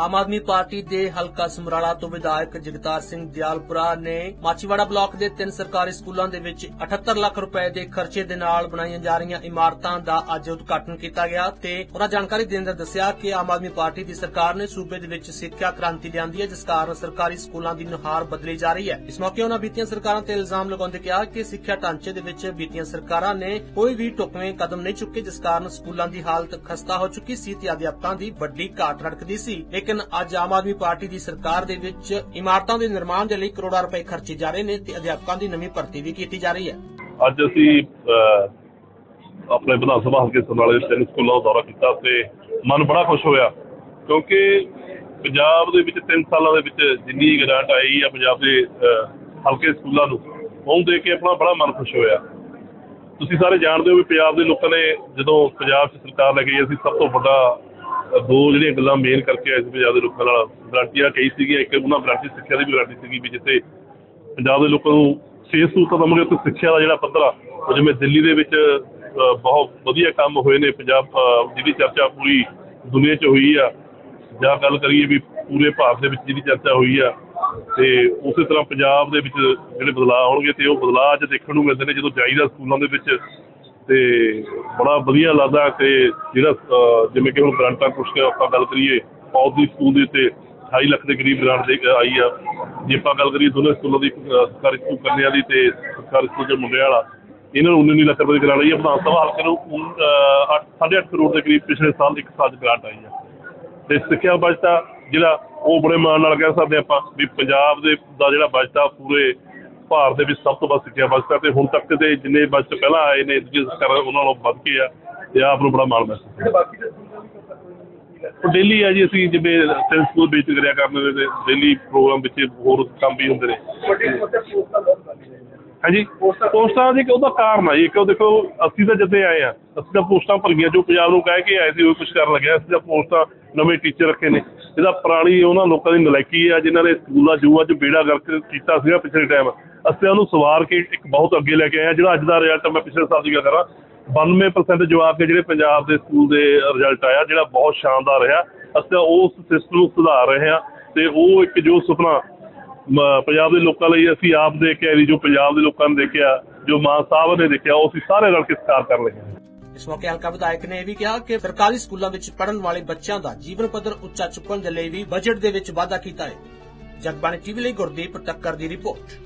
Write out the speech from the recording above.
Aam Aadmi party ਦੇ ਹਲਕਾ ਸਮਰਾਲਾ ਤੋਂ ਵਿਧਾਇਕ ਜਗਤਾਰ ਸਿੰਘ ਦਿਆਲਪੁਰਾ ਨੇ ਮਾਚੀਵਾੜਾ ਬਲਾਕ ਦੇ ਤਿੰਨ ਸਰਕਾਰੀ ਸਕੂਲਾਂ ਦੇ ਵਿੱਚ 78 ਲੱਖ ਰੁਪਏ ਦੇ ਖਰਚੇ ਦੇ ਨਾਲ ਬਣਾਈਆਂ ਜਾ ਰਹੀਆਂ ਇਮਾਰਤਾਂ ਦਾ ਅੱਜ ਉਦਘਾਟਨ ਕੀਤਾ ਗਿਆ ਤੇ ਉਹਨਾਂ ਜਾਣਕਾਰੀ ਦਿੰਦੇ ਦੱਸਿਆ ਕਿ ਆਮ ਆਦਮੀ ਪਾਰਟੀ ਦੀ ਸਰਕਾਰ ਨੇ ਸੂਬੇ ਦੇ ਵਿੱਚ ਸਿੱਖਿਆ ਕ੍ਰਾਂਤੀ ਲਿਆਂਦੀ ਹੈ, ਜਿਸ ਕਾਰਨ ਸਰਕਾਰੀ ਸਕੂਲਾਂ ਦੀ ਨੁਹਾਰ ਬਦਲੀ ਜਾ ਰਹੀ ਹੈ। ਇਸ ਮੌਕੇ ਉਹਨਾਂ ਬੀਤੀਆਂ ਸਰਕਾਰਾਂ ਤੇ ਇਲਜ਼ਾਮ ਲਗਾਉਂਦੇ ਕਿਹਾ ਕਿ ਸਿੱਖਿਆ ਢਾਂਚੇ ਦੇ ਵਿੱਚ ਬੀਤੀਆਂ ਸਰਕਾਰਾਂ ਨੇ ਕੋਈ ਵੀ ਢੁਕਵੇਂ ਕਦਮ ਨਹੀਂ ਚੁੱਕੇ, ਜਿਸ ਕਾਰਨ ਸਕੂਲਾਂ ਦੀ ਹਾਲਤ ਖਸਤਾ ਹੋ ਚੁੱਕੀ ਸੀ ਤੇ ਅਧਿਆਪਕਾਂ ਦੀ ਵੱਡੀ ਘਾਟ ਰੜਕਦੀ ਸੀ। ਲੇਕਿਨ ਅੱਜ ਆਮ ਆਦਮੀ ਪਾਰਟੀ ਦੀ ਸਰਕਾਰ ਦੇ ਵਿੱਚ ਇਮਾਰਤਾਂ ਦੇ ਨਿਰਮਾਣ ਦੇ ਲਈ ਕਰੋੜਾਂ ਰੁਪਏ ਖਰਚੇ ਜਾ ਰਹੇ ਨੇ ਤੇ ਅਧਿਆਪਕਾਂ ਦੀ ਨਵੀਂ ਭਰਤੀ ਵੀ ਕੀਤੀ ਜਾ ਰਹੀ ਹੈ। ਅੱਜ ਅਸੀਂ ਆਪਣੇ ਵਿਧਾਨ ਸਭਾ ਹਲਕੇ ਸਮਰਾਲੇ ਦੇ ਤਿੰਨ ਸਕੂਲਾਂ ਦਾ ਦੌਰਾ ਕੀਤਾ ਤੇ ਮਨ ਬੜਾ ਖੁਸ਼ ਹੋਇਆ ਕਿਉਂਕਿ ਪੰਜਾਬ ਦੇ ਵਿੱਚ 3 ਸਾਲਾਂ ਦੇ ਵਿੱਚ ਜਿੰਨੀ ਗ੍ਰਾਂਟ ਆਈ ਆ ਪੰਜਾਬ ਦੇ ਹਲਕੇ ਸਕੂਲਾਂ ਨੂੰ ਉਹ ਦੇਖ ਕੇ ਆਪਣਾ ਬੜਾ ਮਨ ਖੁਸ਼ ਹੋਇਆ। ਤੁਸੀਂ ਸਾਰੇ ਜਾਣਦੇ ਹੋ ਵੀ ਪੰਜਾਬ ਦੇ ਲੋਕਾਂ ਨੇ ਜਦੋਂ ਪੰਜਾਬ 'ਚ ਸਰਕਾਰ ਲੈ ਕੇ ਅਸੀਂ ਸਭ ਤੋਂ ਵੱਡਾ ਦੋ ਜਿਹੜੀਆਂ ਗੱਲਾਂ ਮੇਨ ਕਰਕੇ ਆਏ ਪੰਜਾਬ ਦੇ ਲੋਕਾਂ ਨਾਲ ਗਰੰਟੀਆਂ ਕਹੀ ਸੀਗੀਆਂ, ਇੱਕ ਉਹਨਾਂ ਗਰੰਟੀ ਸਿੱਖਿਆ ਦੀ ਵੀ ਗਰੰਟੀ ਸੀਗੀ ਵੀ ਜਿੱਥੇ ਪੰਜਾਬ ਦੇ ਲੋਕਾਂ ਨੂੰ ਸਿਹਤ ਸਹੂਲਤਾਂ ਦਵਾਂਗੇ, ਉੱਥੇ ਸਿੱਖਿਆ ਦਾ ਜਿਹੜਾ ਪੱਧਰ ਆ, ਉਹ ਜਿਵੇਂ ਦਿੱਲੀ ਦੇ ਵਿੱਚ ਬਹੁਤ ਵਧੀਆ ਕੰਮ ਹੋਏ ਨੇ, ਪੰਜਾਬ ਜਿਹਦੀ ਚਰਚਾ ਪੂਰੀ ਦੁਨੀਆ 'ਚ ਹੋਈ ਆ। ਜਾਂ ਗੱਲ ਕਰੀਏ ਵੀ ਪੂਰੇ ਭਾਰਤ ਦੇ ਵਿੱਚ ਜਿਹਦੀ ਚਰਚਾ ਹੋਈ ਆ, ਤੇ ਉਸੇ ਤਰ੍ਹਾਂ ਪੰਜਾਬ ਦੇ ਵਿੱਚ ਜਿਹੜੇ ਬਦਲਾਅ ਹੋਣਗੇ ਤੇ ਉਹ ਬਦਲਾਅ ਅੱਜ ਦੇਖਣ ਨੂੰ ਮਿਲਦੇ ਨੇ, ਜਦੋਂ ਜਾਈਦਾ ਸਕੂਲਾਂ ਦੇ ਵਿੱਚ ਤੇ ਬੜਾ ਵਧੀਆ ਲੱਗਦਾ ਤੇ ਜਿਹੜਾ ਜਿਵੇਂ ਕਿ ਹੁਣ ਗ੍ਰਾਂਟਾਂ ਕੁਛ ਕੁ ਆਪਾਂ ਗੱਲ ਕਰੀਏ, ਫੌਜੀ ਸਕੂਲ ਦੇ ਉੱਤੇ 28 ਲੱਖ ਦੇ ਕਰੀਬ ਗ੍ਰਾਂਟ ਦੇ ਆਈ ਆ। ਜੇ ਆਪਾਂ ਗੱਲ ਕਰੀਏ ਦੋਨੇ ਸਕੂਲਾਂ ਦੀ ਸਰਕਾਰੀ ਸਕੂਲ ਕੰਨਿਆਂ ਦੀ ਤੇ ਸਰਕਾਰੀ ਸਕੂਲ ਦੇ ਮੁੰਡਿਆਂ ਵਾਲਾ, ਇਹਨਾਂ ਨੂੰ 19 ਲੱਖ ਰੁਪਏ ਦੀ ਗ੍ਰਾਂਟ ਆਈ ਆ। ਵਿਧਾਨ ਸਭਾ ਹਲਕੇ ਨੂੰ 8.5 ਕਰੋੜ ਦੇ ਕਰੀਬ ਪਿਛਲੇ ਸਾਲ ਇੱਕ ਸਾਲ 'ਚ ਗ੍ਰਾਂਟ ਆਈ ਆ। ਤੇ ਸਿੱਖਿਆ ਬਜਟ ਜਿਹੜਾ ਉਹ ਬੜੇ ਮਾਣ ਨਾਲ ਕਹਿ ਸਕਦੇ ਆਪਾਂ ਵੀ ਪੰਜਾਬ ਦੇ ਦਾ ਜਿਹੜਾ ਬਜਟ ਆ ਪੂਰੇ ਭਾਰਤ ਦੇ ਵਿੱਚ ਸਭ ਤੋਂ ਵੱਧ ਸਿੱਖਿਆ ਬਜਟ ਆ ਤੇ ਹੁਣ ਤੱਕ ਦੇ ਜਿੰਨੇ ਬਜਟ ਪਹਿਲਾਂ ਆਏ ਨੇ ਦੂਜੇ ਸਰਕਾਰਾਂ ਉਹਨਾਂ ਨਾਲੋਂ ਵੱਧ ਕੇ ਆ ਤੇ ਆਪ ਨੂੰ ਬੜਾ ਮਾਣ ਮਹਿਸੂਸ ਹੁੰਦਾ ਉਹ ਡੇਲੀ ਆ ਜੀ ਅਸੀਂ ਜਿਵੇਂ ਤਿੰਨ ਸਕੂਲ ਵਿੱਚ ਕਰਿਆ ਕਰਦੇ ਨੇ ਡੇਲੀ ਪ੍ਰੋਗਰਾਮ ਵਿੱਚ ਹੋਰ ਕੰਮ ਵੀ ਹੁੰਦੇ ਨੇ। ਹਾਂਜੀ? ਪੋਸਟਾਂ ਦੀ ਉਹਦਾ ਕਾਰਨ ਆ ਜੀ ਇੱਕ ਉਹ ਦੇਖੋ ਅਸੀਂ ਤਾਂ ਜਿੱਥੇ ਆਏ ਆ ਅਸੀਂ ਤਾਂ ਪੋਸਟਾਂ ਭਰੀਆਂ ਜੋ ਪੰਜਾਬ ਨੂੰ ਕਹਿ ਕੇ ਆਏ ਸੀ ਉਹ ਕੁਝ ਕਰਨ ਲੱਗਿਆ ਅਸੀਂ ਤਾਂ ਪੋਸਟਾਂ ਨਵੇਂ ਟੀਚਰ ਰੱਖੇ ਨੇ। ਇਹਦਾ ਪੁਰਾਣੀ ਉਹਨਾਂ ਲੋਕਾਂ ਦੀ ਨਲਾਇਕੀ ਆ ਜਿਨ੍ਹਾਂ ਨੇ ਸਕੂਲਾਂ ਜੂਆ 'ਚ ਬੇੜਾ ਗਰਕ ਕੀਤਾ ਸੀਗਾ ਪਿਛਲੇ ਟਾਈਮ ਅਸੀਂ ਉਹਨੂੰ ਸਵਾਰ ਕੇ ਇੱਕ ਬਹੁਤ ਅੱਗੇ ਲੈ ਕੇ ਆਏ ਆ ਜਿਹੜਾ ਅੱਜ ਦਾ ਰਿਜ਼ਲਟ ਮੈਂ ਪਿਛਲੇ ਸਾਲ ਦੀ ਗੱਲ ਕਰਾਂ 92% ਜਵਾਬ ਕੇ ਜਿਹੜੇ ਪੰਜਾਬ ਦੇ ਸਕੂਲ ਦੇ ਰਿਜ਼ਲਟ ਆਇਆ, ਜਿਹੜਾ ਬਹੁਤ ਸ਼ਾਨਦਾਰ ਰਿਹਾ। ਅਸੀਂ ਉਸ ਸਿਸਟਮ ਨੂੰ ਸੁਧਾਰ ਰਹੇ ਹਾਂ ਤੇ ਉਹ ਇੱਕ ਜੋ ਸੁਪਨਾ ਪੰਜਾਬ ਦੇ ਲੋਕਾਂ ਲਈ ਅਸੀਂ ਆਪ ਦੇ ਕੇ ਜੋ ਪੰਜਾਬ ਦੇ ਲੋਕਾਂ ਨੇ ਦੇਖਿਆ, ਜੋ ਮਾਨ ਸਾਹਿਬ ਨੇ ਦੇਖਿਆ, ਉਹ ਅਸੀਂ ਸਾਰੇ ਰਲ ਕੇ ਸਕਾਰ ਕਰ ਲਏ ਹਾਂ। ਇਸ ਮੌਕੇ ਹਲਕਾ ਵਿਧਾਇਕ ਨੇ ਇਹ ਵੀ ਕਿਹਾ ਕਿ ਸਰਕਾਰੀ ਸਕੂਲਾਂ ਵਿੱਚ ਪੜਨ ਵਾਲੇ ਬੱਚਿਆਂ ਦਾ ਜੀਵਨ ਪੱਧਰ ਉੱਚਾ ਚੁੱਕਣ ਦੇ ਲਈ ਵੀ ਬਜਟ ਦੇ ਵਿੱਚ ਵਾਧਾ ਕੀਤਾ ਹੈ। ਜਗਬਾਣੀ ਟੀਵੀ ਲਈ ਗੁਰਦੀਪ ਟੱਕਰ ਦੀ ਰਿਪੋਰਟ।